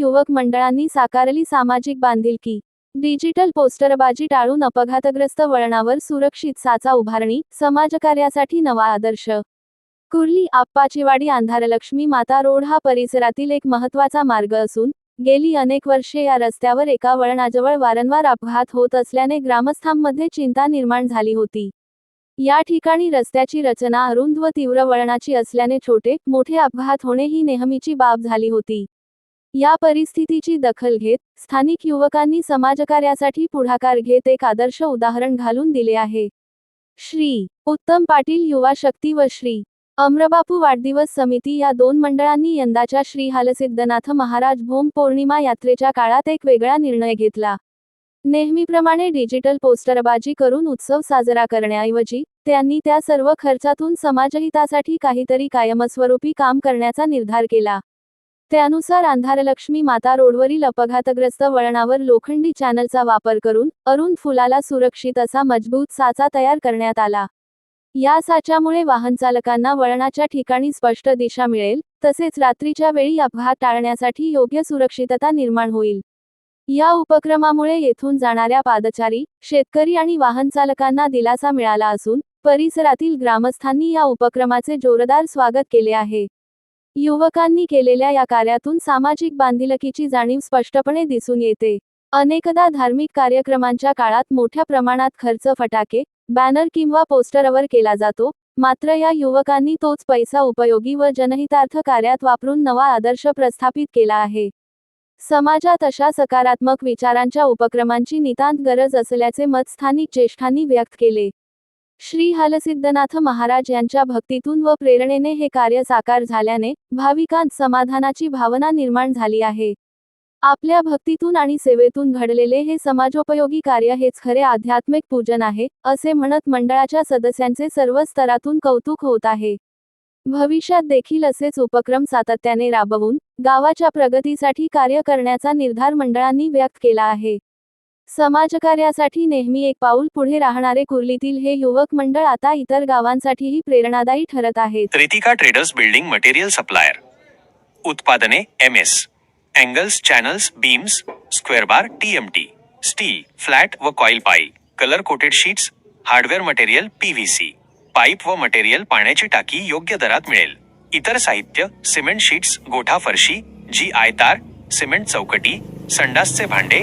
युवक मंडळांनी साकारली सामाजिक बांधिलकी. डिजिटल पोस्टरबाजी टाळून अपघातग्रस्त वळणावर सुरक्षित साचा उभारणी समाजकार्यासाठी नवा आदर्श. कुर्ली आप्पाचीवाडी अंधारलक्ष्मी माता रोड हा परिसरातील एक महत्त्वाचा मार्ग असून गेली अनेक वर्षे या रस्त्यावर एका वळणाजवळ वारंवार अपघात होत असल्याने ग्रामस्थांमध्ये चिंता निर्माण झाली होती. या ठिकाणी रस्त्याची रचना अरुंद व तीव्र वळणाची असल्याने छोटे मोठे अपघात होणे ही नेहमीची बाब झाली होती. या परिस्थितीची दखल घेत स्थानिक युवकांनी समाजकार्यासाठी पुढाकार घेत एक आदर्श उदाहरण घालून दिले आहे. श्री. उत्तम पाटील युवा शक्ती व श्री. अम्रबापू वाढदिवस समिती या दोन मंडळांनी यंदाच्या श्री हालसिद्धनाथ महाराज भूम पौर्णिमा यात्रेच्या काळात एक वेगळा निर्णय घेतला. नेहमीप्रमाणे डिजिटल पोस्टरबाजी करून उत्सव साजरा करण्याऐवजी त्यांनी त्या सर्व खर्चातून समाजहितासाठी काहीतरी कायमस्वरूपी काम करण्याचा निर्धार केला. त्यानुसार अंधारलक्ष्मी माता रोडवरील अपघातग्रस्त वळणावर लोखंडी चॅनलचा वापर करून अरुण फुलाला सुरक्षित असा मजबूत साचा तयार करण्यात आला. या साच्यामुळे वाहनचालकांना वळणाच्या ठिकाणी स्पष्ट दिशा मिळेल तसेच रात्रीच्या वेळी अपघात टाळण्यासाठी योग्य सुरक्षितता निर्माण होईल. या उपक्रमामुळे येथून जाणाऱ्या पादचारी शेतकरी आणि वाहनचालकांना दिलासा मिळाला असून परिसरातील ग्रामस्थांनी या उपक्रमाचे जोरदार स्वागत केले आहे. युवकांनी केलेल्या या कार्यातून सामाजिक बांधिलकीची जाणीव स्पष्टपणे दिसून येते. अनेकदा धार्मिक कार्यक्रमांच्या काळात मोठ्या प्रमाणात खर्च फटाके बॅनर किंवा पोस्टरवर केला जातो मात्र या युवकांनी तोच पैसा उपयोगी व जनहितार्थ कार्यात वापरून नवा आदर्श प्रस्थापित केला आहे. समाजात अशा सकारात्मक विचारांच्या उपक्रमांची नितांत गरज असल्याचे मत स्थानिक ज्येष्ठांनी व्यक्त केले. श्री हलसिद्धनाथ महाराज यांच्या भक्तीतून व प्रेरणेने हे कार्य साकार झाल्याने भाविकांत समाधानाची भावना निर्माण झाली आहे. आपल्या भक्तीतून आणि सेवेतून घडलेले हे समाजोपयोगी कार्य हेच खरे आध्यात्मिक पूजन आहे असे म्हणत मंडळाच्या सदस्यांचे सर्व स्तरातून कौतुक होत आहे. भविष्यात देखील असेच उपक्रम सातत्याने राबवून गावाच्या प्रगतीसाठी कार्य करण्याचा निर्धार मंडळांनी व्यक्त केला आहे. समाजकार्यासाठी नेहमी एक पाऊल पुढे राहणारे कुर्लीतील हे युवक मंडळ आता इतर गावांसाठीही प्रेरणादायी ठरत आहे Ritika traders building material supplier. उत्पादने M S angles channels beams square bar T steel flat व coil pipe colour coated sheets hardware material PVC pipe व मटेरियल पाण्याची टाकी योग्य दरात मिळेल. इतर साहित्य सिमेंट शीट्स गोठा फरशी जी आयतार सिमेंट चौकटी संडासचे भांडे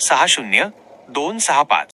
सहा शून्य दोन सहा पाच.